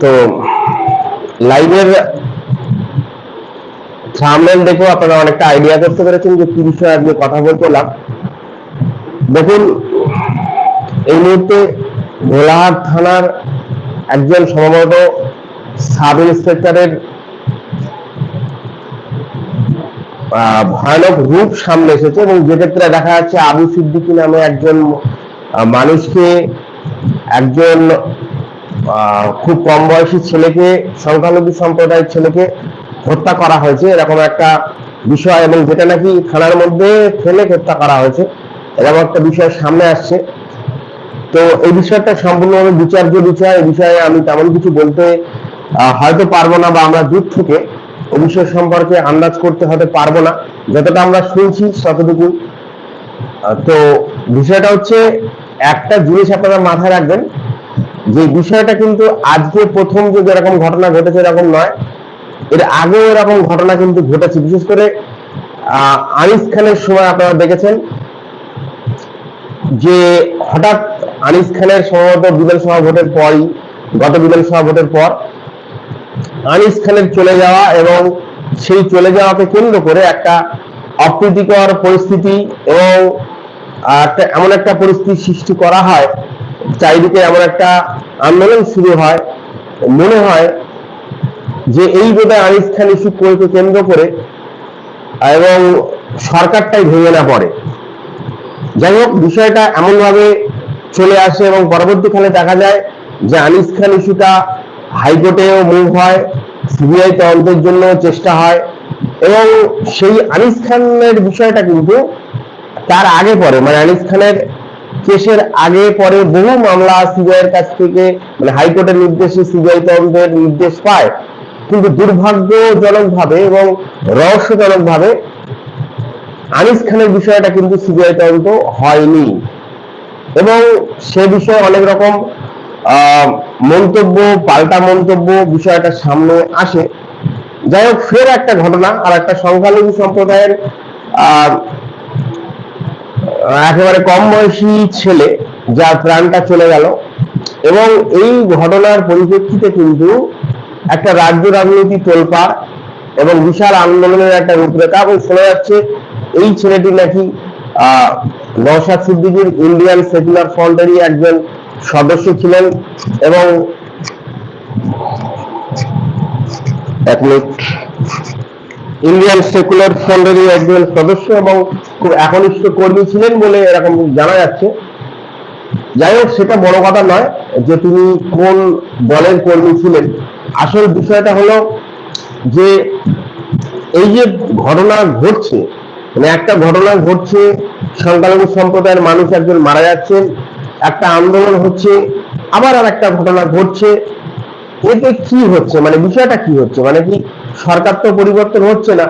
তো লাইভের থামনেল দেখো আপনারা অনেকটা আইডিয়া করতে পেরেছেন যে কি বিষয়ে আজকে কথা বলতে এলাম। দেখুন, এই মুহূর্তে ভোলাহাট থানার একজন সম্ভবত সাব ইন্সপেক্টরের ভয়ানক রূপ সামনে এসেছে এবং যে ক্ষেত্রে দেখা যাচ্ছে আবু সিদ্দিকী নামে একজন মানুষকে একজন খুব কম বয়সী ছেলেকে, সংখ্যালঘু সম্প্রদায়ের ছেলেকে হত্যা করা হয়েছে। এরকম একটা বিষয়, এবং যেটা নাকি থানার মধ্যে ফেলে হত্যা করা হয়েছে, এরকম একটা বিষয় সামনে আসছে। তো এই বিষয়টা সম্পূর্ণভাবে বিচার্য বিষয়, এই বিষয়ে আমি তেমন কিছু বলতে হয়তো পারব না বা আমরা দূর থেকে এই বিষয় সম্পর্কে আন্দাজ করতে হয়তো পারব না। যতটা আমরা শুনছি ততটুকু। তো বিষয়টা হচ্ছে, একটা জিনিস আপনারা মাথায় রাখবেন যে বিষয়টা কিন্তু আজকে প্রথম যে যেরকম ঘটনা ঘটেছে এরকম নয়, এর আগেও এরকম ঘটনা কিন্তু ঘটেছে। বিশেষ করে আনিস খানের সময় আপনারা দেখেছেন যে হঠাৎ আনিস খানের সম্ভবত বিধানসভা ভোটের পরই, গত বিধানসভা ভোটের পর আনিস খানের চলে যাওয়া এবং সেই চলে যাওয়াকে কেন্দ্র করে একটা অপ্রীতিকর পরিস্থিতি এবং এমন একটা পরিস্থিতি সৃষ্টি করা হয় চারিদিকে এমন একটা আন্দোলন শুরু হয়, মনে হয় যে এই বোধহয় আনিস খান ইস্যু করে কেন্দ্র করে, এবং সরকারটাই ভেঙে না পড়ে। যাই হোক, বিষয়টা এমনভাবে চলে আসে এবং পরবর্তীকালে দেখা যায় যে আনিস খান ইস্যুটা হাইকোর্টেও মুভ হয়, সিবিআই তদন্তের জন্য চেষ্টা হয়, এবং সেই আনিস খানের বিষয়টা কিন্তু তার আগে পরে মানে আনিস খানের কেসের আগে, পরে বহু মামলা সিবিআই এর কাছ থেকে মানে হাইকোর্টের নির্দেশে সিবিআই তদন্তের নির্দেশ পায়। কিন্তু দুর্ভাগ্যজনক ভাবে এবং রহস্যজনক ভাবে আনিস খানের বিষয়টা কিন্তু সিবিআই তদন্ত হয়নি। এবং সে বিষয়ে অনেক রকম মন্তব্য, পাল্টা মন্তব্য বিষয়টা সামনে আসে। যাই হোক, ফের একটা ঘটনা আর একটা সংখ্যালঘু সম্প্রদায়ের একেবারে কম বয়সী ছেলে যার প্রাণটা চলে গেল। এবং এই ঘটনার পরিপ্রেক্ষিতে কিন্তু একটা রাজ্য রাজনীতি তোলপাড় এবং বিশাল আন্দোলনের একটা রূপরেখা এবং শোনা যাচ্ছে এই ছেলেটি নাকি নওশাদ সিদ্দিকীর ইন্ডিয়ান সেকুলার ফ্রন্টেরই একজন সদস্য ছিলেন এবং এক মিনিট। ইন্ডিয়ান সেকুলার ফ্রন্টেরই একজন সদস্য এবং খুব একনিষ্ঠ কর্মী ছিলেন বলে এরকম জানা যাচ্ছে। যাই হোক, সেটা বড় কথা নয় যে তিনি কোন দলের কর্মী ছিলেন। আসল বিষয়টা হলো যে এই যে ঘটনা ঘটছে মানে একটা ঘটনা ঘটছে, সংখ্যালঘু সম্প্রদায়ের মানুষ একজন মারা যাচ্ছেন, একটা আন্দোলন হচ্ছে, আবার আর একটা ঘটনা ঘটছে, এতে কি হচ্ছে? মানে বিষয়টা কি হচ্ছে? মানে কি সরকার তো পরিবর্তন হচ্ছে না।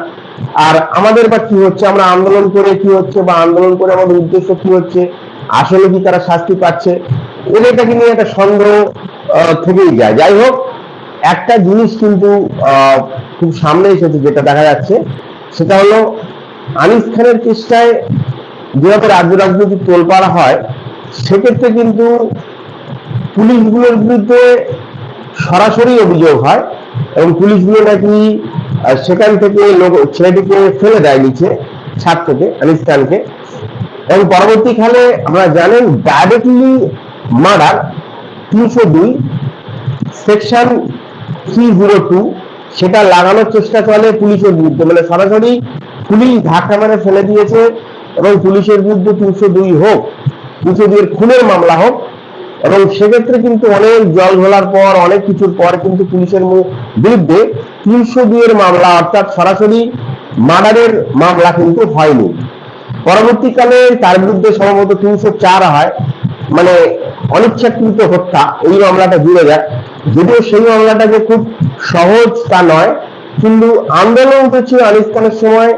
আর আমাদের বা কি হচ্ছে? আমরা আন্দোলন করে কি হচ্ছে বা আন্দোলন করে আমাদের উদ্দেশ্য কি হচ্ছে? আসলে কি তারা শাস্তি পাচ্ছে? এটাকে নিয়ে একটা সন্দেহ থেকেই যায়। যাই হোক, একটা জিনিস কিন্তু খুব সামনে এসেছে যেটা দেখা যাচ্ছে। সেটা হলো, আনিস খানের চেষ্টায় যেভাবে রাজ্য রাজনীতি তোলপাড়া হয়, সেক্ষেত্রে কিন্তু পুলিশগুলোর বিরুদ্ধে সরাসরি অভিযোগ হয়। এবং পুলিশগুলো নাকি সেখান থেকে লোক, ছেলেটিকে ফেলে দেয় নিচে, ছাদ থেকে আনিস খানকে এবং পরবর্তীকালে আপনারা জানেন ডাইরেক্টলি মার্ডার তিনশো দুই সেকশন থ্রি জিরো টু সেটা লাগানোর চেষ্টা চলে পুলিশের বিরুদ্ধে। মানে সরাসরি পুলিশ ধাক্কা মেরে ফেলে দিয়েছে এবং পুলিশের বিরুদ্ধে তিনশো দুই হোক, তিনশো দুইয়ের খুনের মামলা হোক এবং সেক্ষেত্রে কিন্তু অনেক জল ঘোলার পর, অনেক কিছুর পর কিন্তু পুলিশের বিরুদ্ধে তিনশো দুইয়ের মামলা, অর্থাৎ সরাসরি মার্ডারের মামলা কিন্তু হয়নি। পরবর্তীকালে তার বিরুদ্ধে সম্ভবত তিনশো চার হয়। মানে অনিচ্ছাকৃত হত্যা, এই মামলাটা জুড়ে যায় যদিও সেই মামলাটাকে খুব সহজ তা নয়, কিন্তু আন্দোলন উঠেছিল আনিস খানের সময়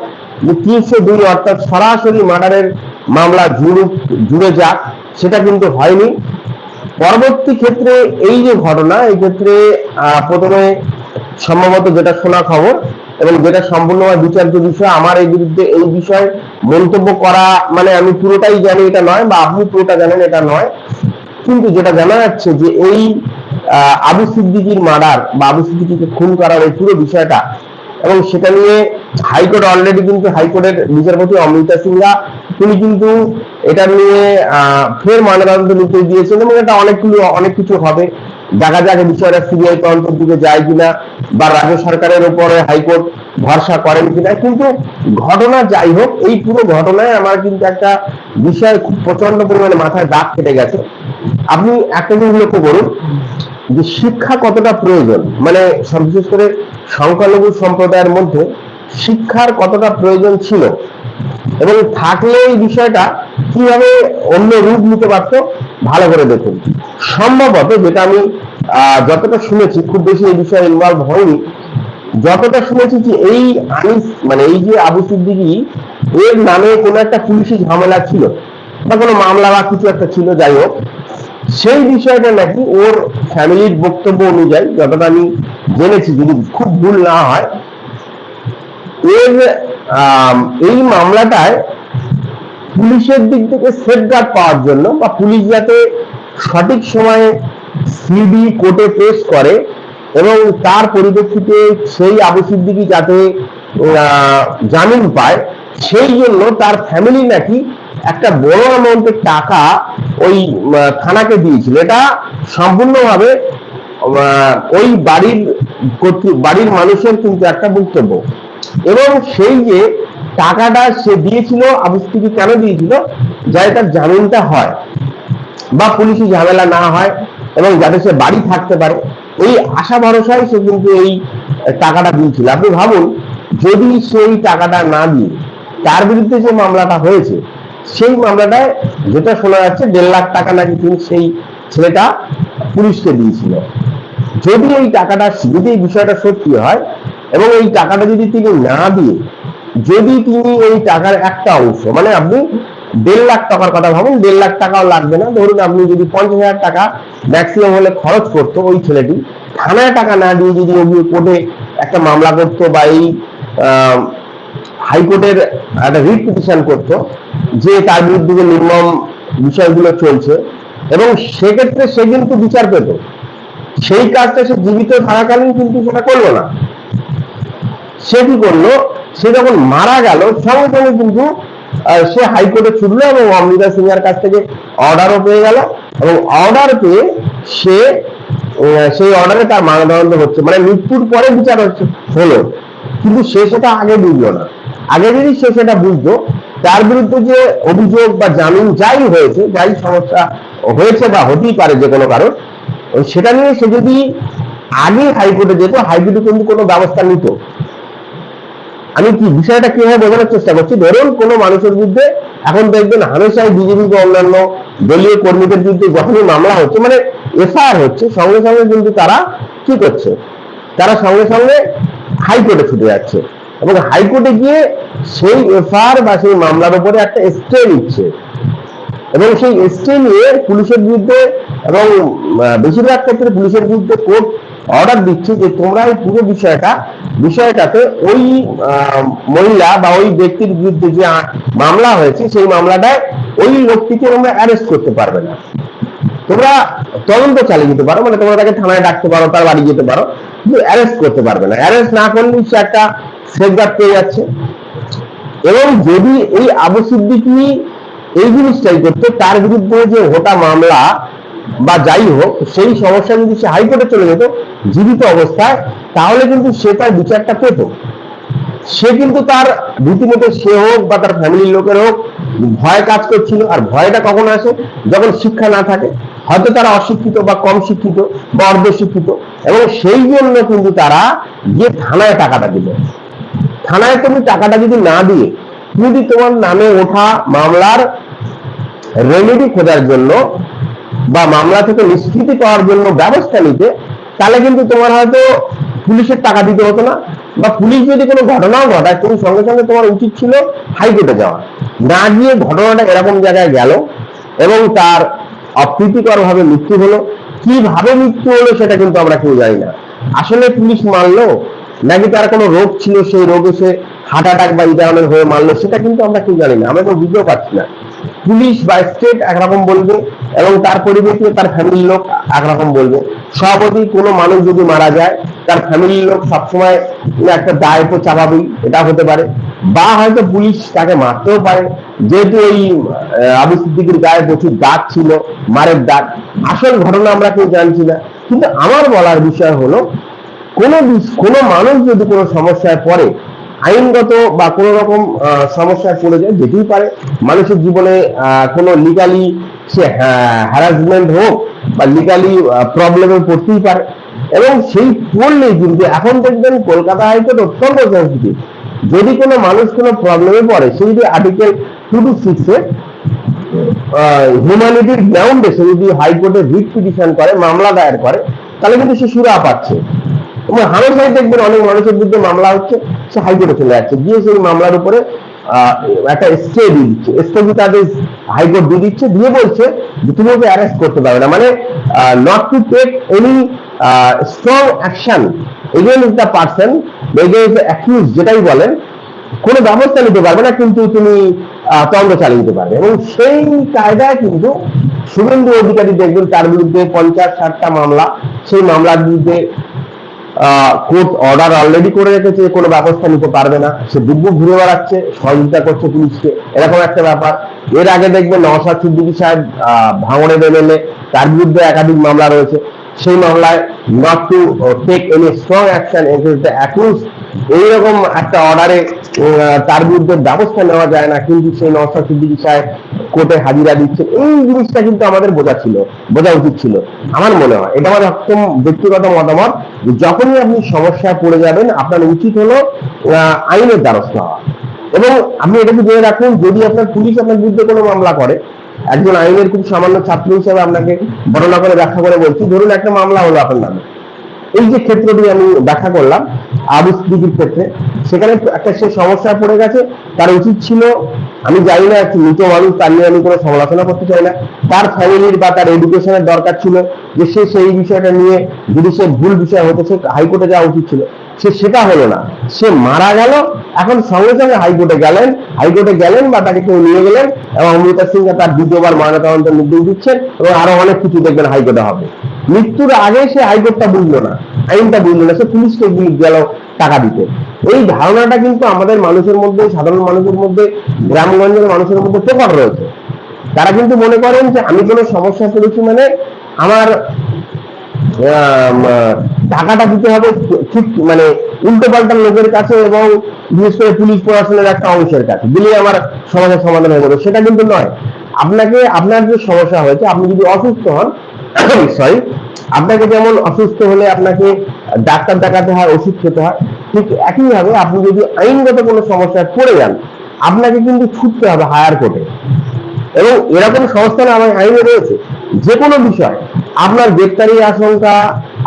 যে তিনশো দুই, অর্থাৎ সরাসরি মার্ডারের মামলা জুড়ে জুড়ে যাক, সেটা কিন্তু হয়নি। পরবর্তী ক্ষেত্রে এই যে ঘটনা, এই ক্ষেত্রে প্রথমে সম্ভবত যেটা শোনা খবর এবং যেটা সম্পূর্ণভাবে বিচার্য বিষয়, আমার এই বিরুদ্ধে এই বিষয়ে মন্তব্য করা মানে আমি পুরোটাই জানি এটা নয় বা আপনি পুরোটা জানেন এটা নয়। কিন্তু যেটা জানা যাচ্ছে যে এই আবু সিদ্দিকির মার্ডার বা আবু সিদ্দিকিকে খুন করার এই পুরো বিষয়টা এবং সেটা নিয়ে হাইকোর্ট অলরেডি কিন্তু হাইকোর্টের বিচারপতি অমৃতা সিংহা তিনি কিন্তু এটা নিয়ে ফের ময়নাতদন্ত নিতে দিয়েছেন এবং এটা অনেকগুলো, অনেক কিছু হবে। দেখা যাক বিষয়টা সিবিআই তদন্তের দিকে যায় কিনা বা রাজ্য সরকারের উপরে হাইকোর্ট ভরসা করেন কিনা। কিন্তু ঘটনা যাই হোক, এই পুরো ঘটনায় আমার কিন্তু একটা বিষয় খুব প্রচণ্ড পরিমাণে মাথায় দাগ কেটে গেছে। আপনি একটা জিনিস লক্ষ্য করুন, যে শিক্ষা কতটা প্রয়োজন? মানে বিশেষ করে সংখ্যালঘু সম্প্রদায়ের মধ্যে শিক্ষার কতটা প্রয়োজন ছিল? এবং থাকলে এই বিষয়টা কীভাবে অন্য রূপ নিতে পারত? ভালো করে দেখুন। সম্ভবত যেটা আমি যতটা শুনেছি, খুব বেশি এই বিষয়ে ইনভলভ হয়নি, যতটা শুনেছি যে এই আনিস মানে এই যে আবু সিদ্দিকি, এর নামে কোনো একটা পুলিশি ঝামেলা ছিল, বা কোনো মামলা বা কিছু একটা ছিল, যাই হোক, সেই বিষয়টা নাকি ওর ফ্যামিলির বক্তব্য অনুযায়ী, যতটা আমি জেনেছি, যদি খুব ভুল না হয় এর এই মামলাটায় পুলিশের দিক থেকে সেফগার্ড পাওয়ার জন্য বা পুলিশ যাতে সঠিক সময়ে সিডি কোর্টে পেশ করে এবং তার পরিপ্রেক্ষিতে সেই আবু সিদ্দিকি যাতে জামিন পায়, সেই জন্য তার ফ্যামিলি নাকি একটা বড় অ্যামাউন্টের টাকা ওই থানাকে দিয়েছিল। এটা সম্পূর্ণভাবে ওই বাড়ির বাড়ির মানুষের কিন্তু একটা বক্তব্য। এবং সেই যে টাকাটা সে দিয়েছিল আবু সিদ্দিকি কেন দিয়েছিল? যাতে তার জামিনটা হয় বা পুলিশি ঝামেলা না হয় এবং যাতে সে বাড়ি থাকতে পারে। এই আশা ভরসায় সে কিন্তু এই টাকাটা দিয়েছিল। আপনি ভাবুন, যদি সেই টাকাটা না দিয়ে তার বিরুদ্ধে যে মামলাটা হয়েছে, সেই মামলাটায় যেটা শোনা যাচ্ছে, দেড় লাখ টাকা নাকি তিনি সেই ছেলেটা পুলিশকে দিয়েছিল। যদি এই টাকাটা, যদি এই বিষয়টা সত্যি হয় এবং এই টাকাটা যদি তিনি না দিয়ে, যদি তিনি এই টাকার একটা অংশ মানে আপনি দেড় লাখ টাকার কথা ভাবুন, দেড় লাখ টাকাও লাগবে না। ধরুন আপনি যদি পঞ্চাশ হাজার টাকা ম্যাক্সিমাম হলে খরচ করতো ওই ছেলেটি, থানায় টাকা না দিয়ে যদি অভিযোগ কোর্টে একটা মামলা করতো বা এই হাইকোর্টের একটা রিট পিটিশন করতো যে তার বিরুদ্ধে যে নির্মম বিষয়গুলো চলছে, এবং সেক্ষেত্রে সে কিন্তু বিচার পেত। সেই কাজটা সে জীবিত থাকাকালীন কিন্তু সেটা করল না। সে কি করল? সে যখন মারা গেল, সঙ্গে সঙ্গে কিন্তু সে হাইকোর্টে ছুটলো এবং অমৃতা সিং এর কাছ থেকে অর্ডারও পেয়ে গেল এবং অর্ডার পেয়ে সে সেই অর্ডারে তার মানদণ্ড হচ্ছে। মানে মৃত্যুর পরে বিচার হচ্ছে, হলো। কিন্তু সে সেটা আগে বুঝলো না। আগে যদি সে সেটা বুঝতো তার বিরুদ্ধে যে অভিযোগ বা জামিন যাই হয়েছে, যাই সমস্যা হয়েছে বা হতেই পারে যে কোনো কারণ, সেটা নিয়ে সে যদি আগে হাইকোর্টে যেত, হাইকোর্টে কিন্তু কোনো ব্যবস্থা নিত। আমি কি বিষয়টা কীভাবে বোঝানোর চেষ্টা করছি? ধরুন কোনো মানুষের বিরুদ্ধে এখন দেখবেন হামেশাই বিজেপি বা অন্যান্য দলীয় কর্মীদের বিরুদ্ধে যখনই মামলা হচ্ছে মানে এফআইআর হচ্ছে, সঙ্গে সঙ্গে কিন্তু তারা কি করছে? তারা সঙ্গে সঙ্গে হাইকোর্টে ছুটে যাচ্ছে এবং হাইকোর্টে গিয়ে সেই এফআইআর বা সেই মামলার উপরে একটা স্টে নিচ্ছে। এবং সেই স্টে নিয়ে পুলিশের বিরুদ্ধে এবং বেশিরভাগ ক্ষেত্রে পুলিশের বিরুদ্ধে কোর্ট অর্ডার দিচ্ছে যে তোমরা এই পুরো বিষয়টা বিষয়টাতে ওই মহিলা বা ওই ব্যক্তির বিরুদ্ধে যে মামলা হয়েছে, সেই মামলাটায় ওই লোকটিকে তোমরা অ্যারেস্ট করতে পারবে না। তোমরা তদন্ত চালিয়ে যেতে পারো মানে তোমরা তাকে থানায় ডাকতে পারো, তার বাড়ি যেতে পারো, কিন্তু অ্যারেস্ট করতে পারবে না। অ্যারেস্ট না করলেই সে একটা সেফগার্ড পেয়ে যাচ্ছে। এবং যদি এই আবু সিদ্দিকি এই জিনিসটাই করতো, তার বিরুদ্ধে যে ওটা মামলা বা যাই হোক, সেই সমস্যা যদি সে হাইকোর্টে চলে যেত, জীবিত অবস্থায় তাহলে কিন্তু সে তার বিচারটা পেত সে কিন্তু তার রীতিমতো সে হোক বা তার ফ্যামিলির লোকের হোক, ভয় কাজ করছিল আর ভয়টা কখন আসে? যখন শিক্ষা না থাকে। হয়তো তারা অশিক্ষিত বা কম শিক্ষিত বা অর্ধ শিক্ষিত এবং সেই জন্য কিন্তু তারা গিয়ে থানায় টাকাটা দিল। থানায় তুমি টাকাটা যদি না দিয়ে যদি তোমার নামে ওঠা মামলার রেমেডি খোঁজার জন্য বা মামলা থেকে নিষ্কৃতি পাওয়ার জন্য ব্যবস্থা নিতে, তাহলে কিন্তু তোমার হয়তো পুলিশের টাকা দিতে হতো না, বা পুলিশ যদি কোনো ঘটনাও ঘটায় তুমি সঙ্গে সঙ্গে তোমার উচিত ছিল হাইকোর্টে যাওয়া। না গিয়ে ঘটনাটা এরকম জায়গায় গেল এবং তার অপ্রীতিকর ভাবে মৃত্যু হলো। কীভাবে মৃত্যু হলো সেটা কিন্তু আমরা কেউ জানি না। আসলে পুলিশ মারলো, নাকি তার কোনো রোগ ছিল, সেই রোগে সে হার্ট অ্যাটাক বা এই হয়ে মারলো, সেটা কিন্তু আমরা কেউ জানি না। আমরা কোনো বুঝতেও পারছি না। পুলিশ বা স্টেট একরকম বলবে এবং তার পরিপ্রেক্ষিতে তার ফ্যামিলির লোক একরকম বলবে। সভাপতি কোনো মানুষ যদি মারা যায়, তার ফ্যামিলির লোক সবসময় একটা দায় তো চাপাবেই, এটা হতে পারে। বা হয়তো পুলিশ তাকে মারতেও পারে। যেহেতু এই আবু সিদ্দিকির গায়ে প্রচুর দাগ ছিল, মারের দাগ, আসল ঘটনা আমরা কেউ জানছি না। কিন্তু আমার বলার বিষয় হলো, কোনো কোনো মানুষ যদি কোনো সমস্যায় পড়ে আইনগত বা কোনো রকম সমস্যায় পড়ে যায়, যেতেই পারে। মানুষের জীবনে কোনো লিগালি সে হ্যারাসমেন্ট হোক বা লিগালি প্রবলেমে পড়তেই পারে। এবং সেই পড়লেই কিন্তু এখন দেখবেন কলকাতা হাইকোর্ট অত্যন্ত সেন্সিটিভ যদি কোনো মানুষ কোনো প্রবলেমে পড়ে, সে যদি আর্টিকেল টু টু সিক্সে হিউম্যানিটির গ্রাউন্ডে সে যদি হাইকোর্টে রিট পিটিশন করে, মামলা দায়ের করে, তাহলে কিন্তু সে সুরা পাচ্ছে। হামেশাই দেখবেন অনেক মানুষের বিরুদ্ধে মামলা হচ্ছে সে হাইকোর্টে চলে যাচ্ছে। গিয়ে সেই মামলার উপরে একটা স্টে দিয়ে দিচ্ছে। স্থগিতাদেশ হাইকোর্ট দিয়ে দিচ্ছে দিয়ে বলছে তুমি ওকে অ্যারেস্ট করতে পারবে না। মানে not to take any strong action the person accuse যেটাই বলেন কোনো ব্যবস্থা নিতে পারবে না কিন্তু তুমি আহ, তন্ত্র চালিয়ে দিতে পারবে। এবং সেই কায়দায় কিন্তু শুভেন্দু অধিকারী দেখবেন তার বিরুদ্ধে পঞ্চাশ ষাটটা মামলা সেই মামলার বিরুদ্ধে কোর্ট অর্ডার অলরেডি করে রেখেছে, কোনো ব্যবস্থা নিতে পারবে না। সে দুব্বু ঘুরে বেড়াচ্ছে, সহযোগিতা করছে পুলিশকে। এরকম একটা ব্যাপার। এর আগে দেখবেন নওশাদ সিদ্দিকী সাহেব ভাঙড়ের এমএলএ তার বিরুদ্ধে একাধিক মামলা রয়েছে। সেই মামলায় not to take any strong action accuse এইরকম একটা অর্ডারে তার বিরুদ্ধে ব্যবস্থা নেওয়া যায় না। কিন্তু সেই নওশাদ সিদ্দিকী সাহেব কোর্টে হাজিরা দিচ্ছে, এই জিনিসটা কিন্তু আমাদের বোঝা ছিল, বোঝা উচিত ছিল। আমার মনে হয়, এটা আমার একদম ব্যক্তিগত মতামত যখনই আপনি সমস্যায় পড়ে যাবেন, আপনার উচিত হলো আইনের দ্বারস্থ হওয়া। এবং আপনি এটাকে জেনে রাখুন, যদি আপনার পুলিশ আপনার বিরুদ্ধে কোনো মামলা করে, একজন আইনের খুব সামান্য ছাত্র হিসেবে আপনাকে বর্ণনা করে, ব্যাখ্যা করে বলছি, ধরুন একটা মামলা হলো আপনার নামে। এই যে ক্ষেত্রটি আমি ব্যাখ্যা করলাম আবু সিদ্দিকির ক্ষেত্রে সেখানে একটা সে সমস্যায় পড়ে গেছে, তার উচিত ছিল, আমি জানি না একটি মৃত মানুষ, তার নিয়ে আমি কোনো সমালোচনা করতে চাই না। তার ফ্যামিলির বা তার এডুকেশনের দরকার ছিল যে সে সেই বিষয়টা নিয়ে যদি সে ভুল বিষয় হতে, সে হাইকোর্টে যাওয়া উচিত ছিল। সে সেটা হলো না। সে মারা গেল, এখন সঙ্গে সঙ্গে হাইকোর্টে গেলেন হাইকোর্টে গেলেন বা তাকে কেউ নিয়ে গেলেন, এবং অমৃতা সিং তার দ্বিতীয়বার ময়নাতদন্তের নির্দেশ দিচ্ছেন, এবং আরও অনেক কিছু দেখবেন হাইকোর্টে হবে। মৃত্যুর আগে সে হাইকোর্টটা বুঝলো না আইনটা বুঝলো না, সে পুলিশকে গেল, টাকা দিতে। এই ধারণাটা কিন্তু আমাদের মানুষের মধ্যে, সাধারণ মানুষের মধ্যে, গ্রামগঞ্জের মানুষের মধ্যে প্রকট রয়েছে। তারা কিন্তু মনে করেন যে আমি কোনো সমস্যা পড়েছি মানে আমার টাকাটা দিতে হবে ঠিক মানে উল্টো পাল্টা লোকের কাছে এবং বিশেষ করে পুলিশ প্রশাসনের একটা অংশের কাছে দিলে আমার সমাজের সমাধান হয়ে যাবে, সেটা কিন্তু নয়। আপনাকে, আপনার যে সমস্যা হয়েছে, আপনি যদি অসুস্থ হন সরি আপনাকে যেমন অসুস্থ হলে আপনাকে ডাক্তার দেখাতে হয়, ওষুধ খেতে হয়, ঠিক একইভাবে আপনি যদি আইনগত কোনো সমস্যায় পড়ে যান, আপনাকে কিন্তু ছুটতে হবে হায়ার কোর্টে। এবং এরকম সংস্থান আমার আইনে রয়েছে যে কোনো বিষয়, আপনার গ্রেপ্তারির আশঙ্কা,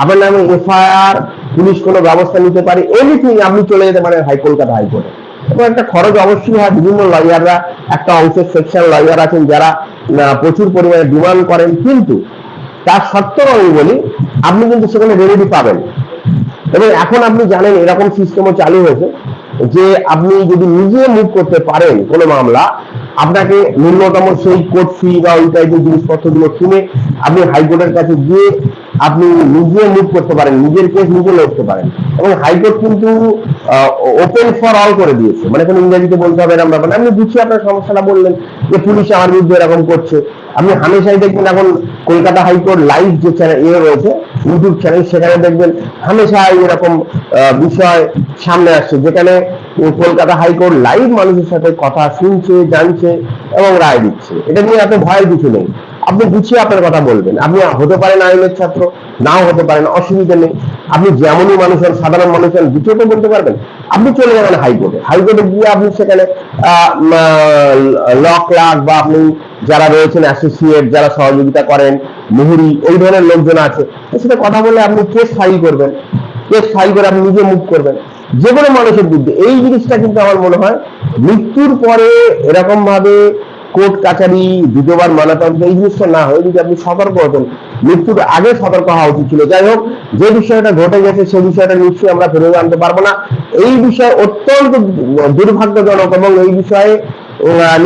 আপনার নামে এফআইআর, পুলিশ কোনো ব্যবস্থা নিতে পারে এনিথিং আপনি চলে যেতে পারেন হাই কলকাতা হাইকোর্টে। এবং একটা খরচ অবশ্যই হয়, বিভিন্ন লয়াররা একটা অংশের সেকশন লয়ার আছেন যারা প্রচুর পরিমাণে ডিমান্ড করেন, কিন্তু তার সত্ত্বেও আমি বলি, আপনি কিন্তু সেখানে রেমেডি পাবেন। এবং এখন আপনি জানেন এরকম সিস্টেমও চালু হয়েছে যে আপনি যদি নিজে মুভ করতে পারেন কোনো মামলা, আপনাকে ন্যূনতম সেই কোর্ট ফি বা ওই টাইপের জিনিসপত্রগুলো কিনে আপনি হাইকোর্টের কাছে গিয়ে আপনি নিজে মুভ করতে পারেন, নিজের কেস নিজে লড়তে পারেন। এবং হাইকোর্ট কিন্তু ওপেন ফর অল করে দিয়েছে। মানে কোনো ইংরেজিতে বলতে হবে এরকম ব্যাপার আপনি বুঝছি আপনার সমস্যাটা বললেন যে পুলিশ আমার বিরুদ্ধে এরকম করছে। আপনি হামেশাই দেখবেন এখন কলকাতা হাইকোর্ট লাইভ যে চ্যানেল ইয়ে রয়েছে ইউটিউব চ্যানেল সেখানে দেখবেন হামেশাই এরকম বিষয় সামনে আসছে। যেখানে কলকাতা হাইকোর্ট লাইভ মানুষের সাথে কথা শুনছে, জানছে এবং রায় দিচ্ছে। এটা নিয়ে এত ভয়ের কিছু নেই। আপনি গুছিয়ে আপনার কথা বলবেন। আপনি হতে পারেন আইনের ছাত্র, নাও হতে পারেন, অসুবিধা নেই। আপনি যেমনই মানুষ হন, সাধারণ মানুষ হন গুছিয়ে তো বলতে পারবেন। আপনি চলে যাবেন হাইকোর্টে। হাইকোর্টে গিয়ে আপনি সেখানে ল ক্লার্ক বা আপনি যারা রয়েছেন অ্যাসোসিয়েট যারা সহযোগিতা করেন, মুহুরি, এই ধরনের লোকজন আছে সাথে কথা বলে আপনি কেস ফাইল করবেন। কেস ফাইল করে আপনি নিজে মুভ করবেন। যে কোনো মানুষের বিরুদ্ধে এই জিনিসটা কিন্তু আমার মনে হয়, মৃত্যুর পরে এরকম ভাবে কোর্ট কাছারি দ্বিতীয়বার ময়নাতদন্ত এই জিনিসটা না হয় যদি আপনি সতর্ক হতেন, মৃত্যুর আগে সতর্ক হওয়া উচিত ছিল। যাই হোক, যে বিষয়টা ঘটে গেছে সেই বিষয়টা নিশ্চয়ই আমরা ফেরত আনতে পারব না। এই বিষয় অত্যন্ত দুর্ভাগ্যজনক এবং এই বিষয়ে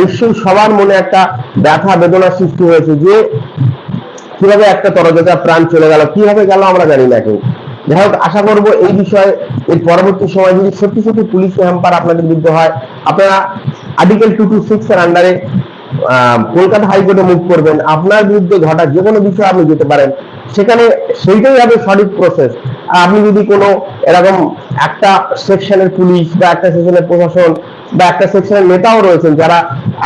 নিশ্চয়ই সবার মনে একটা ব্যথা, বেদনা সৃষ্টি হয়েছে যে, কীভাবে একটা তরজতা প্রাণ চলে গেল, কীভাবে গেল আমরা জানি না কেউ। যাই হোক, আশা করব এই বিষয়ে, এর পরবর্তী সময় যদি সত্যি সত্যি পুলিশ হ্যাম্পার আপনাদের বিরুদ্ধে হয়, আপনারা আর্টিকেল টু টু সিক্স এর আন্ডারে কলকাতা হাইকোর্টে মুভ করবেন, আপনার বিরুদ্ধে ঘটা যে কোনো বিষয়ে আপনি যেতে পারেন, সেখানে সেইটাই হবে সঠিক প্রসেস আপনি যদি কোনো এরকম একটা সেকশনের পুলিশ বা একটা সেকশনের প্রশাসন বা একটা সেকশনের নেতাও রয়েছেন, যারা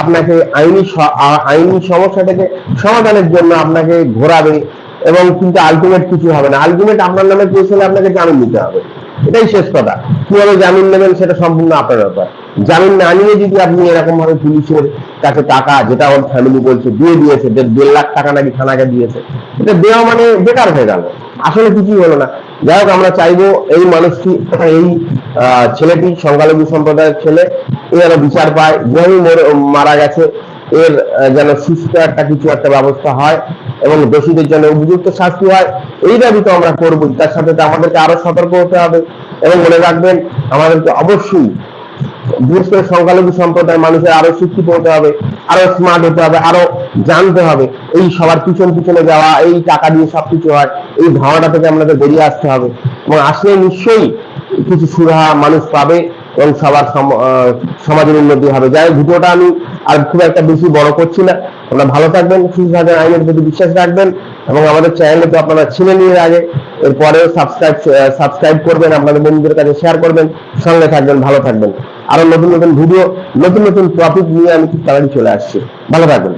আপনাকে আইনি আইনি সমস্যাটাকে সমাধানের জন্য আপনাকে ঘোরাবে এবং কিন্তু আলটিমেট কিছু হবে না। আলটিমেট আপনার নামে কেস আপনাকে জামিন দিতে হবে। এটাই শেষ কথা। কীভাবে জামিন নেবেন সেটা সম্পূর্ণ আপনার ব্যাপার। জামিন না নিয়ে যদি আপনি এরকম ভাবে পুলিশের কাছে টাকা, যেটা ওর ফ্যামিলি বলছে, দিয়ে দিয়েছে দেড় লাখ টাকা নাকি থানাকে দিয়েছে, এটা দেওয়া মানে বেকার হয়ে গেল। আসলে কিছুই হলো না। যাই হোক, আমরা চাইব এই মানুষটি, এই ছেলেটি, সংখ্যালঘু সম্প্রদায়ের ছেলে, এ যেন বিচার পায়। যেভাবে মারা গেছে। এর যেন সুস্থ একটা কিছু একটা ব্যবস্থা হয় এবং দোষীদের জন্য উপযুক্ত শাস্তি হয়। এই দাবি তো আমরা করব। তার সাথে আমাদেরকে আরও সতর্ক হতে হবে। এবং মনে রাখবেন, আমাদেরকে অবশ্যই বিশেষ করে সংখ্যালঘু সম্প্রদায়ের মানুষের আরও শিক্ষিত হতে হবে, আরও স্মার্ট হতে হবে, আরও জানতে হবে এই সবার পিছন পিছনে যাওয়া, এই টাকা দিয়ে সবকিছু হয়, এই ধারণা থেকে আমাদের বেরিয়ে আসতে হবে। এবং আসলে নিশ্চয়ই কিছু সুরাহা মানুষ পাবে। এবং সবার সমাজের উন্নতি হবে। যাই ভিডিওটা আমি আর খুব একটা বেশি বড় করছি না। আপনারা ভালো থাকবেন, সুস্থ থাকবেন আইনের প্রতি বিশ্বাস রাখবেন এবং আমাদের চ্যানেলে তো আপনারা ছিলেন এর আগে। এরপরেও সাবস্ক্রাইব সাবস্ক্রাইব করবেন, আপনাদের বন্ধুদের কাছে শেয়ার করবেন। সঙ্গে থাকবেন, ভালো থাকবেন। আরও নতুন নতুন ভিডিও নতুন নতুন টপিক নিয়ে আমি খুব তাড়াতাড়ি চলে আসছি। ভালো থাকবেন।